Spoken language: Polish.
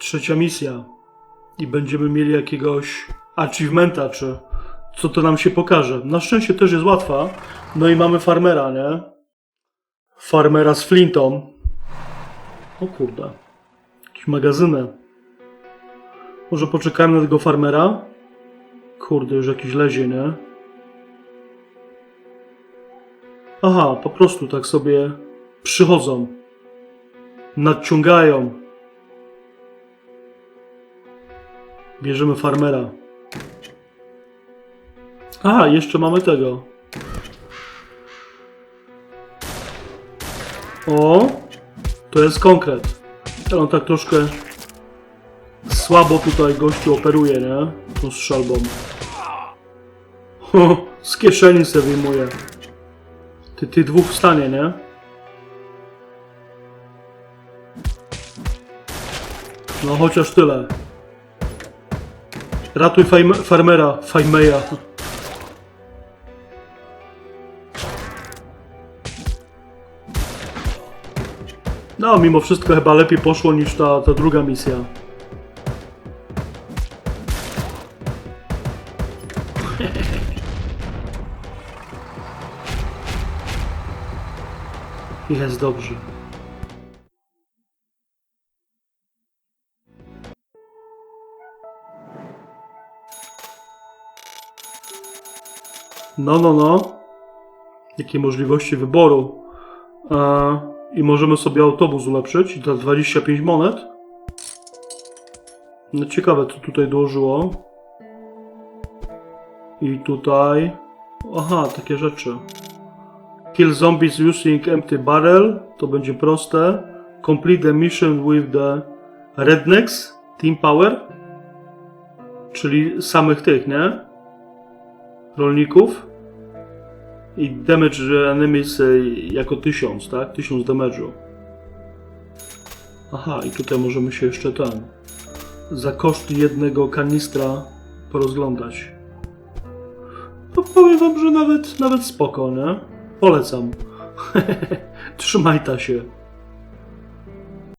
Trzecia misja. I będziemy mieli jakiegoś achievementa, czy co to nam się pokaże. Na szczęście też jest łatwa. No i mamy farmera, nie? Farmera z flintą. O kurde. Jakiś magazynę. Może poczekamy na tego farmera? Kurde, już jakiś lezie, nie? Aha, po prostu tak sobie przychodzą. Nadciągają. Bierzemy farmera. Aha, jeszcze mamy tego. O, to jest konkret. Ale on tak troszkę słabo tutaj gościu operuje, nie? Tą strzelbą. Ho, z kieszeni se wyjmuje. Ty, ty dwóch wstanie, nie? No chociaż tyle. Ratuj farmera, Fajmeja. No, mimo wszystko chyba lepiej poszło niż ta, ta druga misja. Jest dobrze. No, no, no. Jakie możliwości wyboru. E, I możemy sobie autobus ulepszyć za 25 monet. No ciekawe, co tutaj dołożyło. I tutaj... Aha, takie rzeczy. Kill zombies using empty barrel. To będzie proste. Complete the mission with the rednecks. Team power. Czyli samych tych, nie? Rolników. I damage enemies jako 1000, tak? 1000 damage'u. Aha, i tutaj możemy się jeszcze ten... Za koszt jednego kanistra porozglądać. No powiem wam, że nawet, nawet spoko, nie? Polecam. Trzymaj ta się.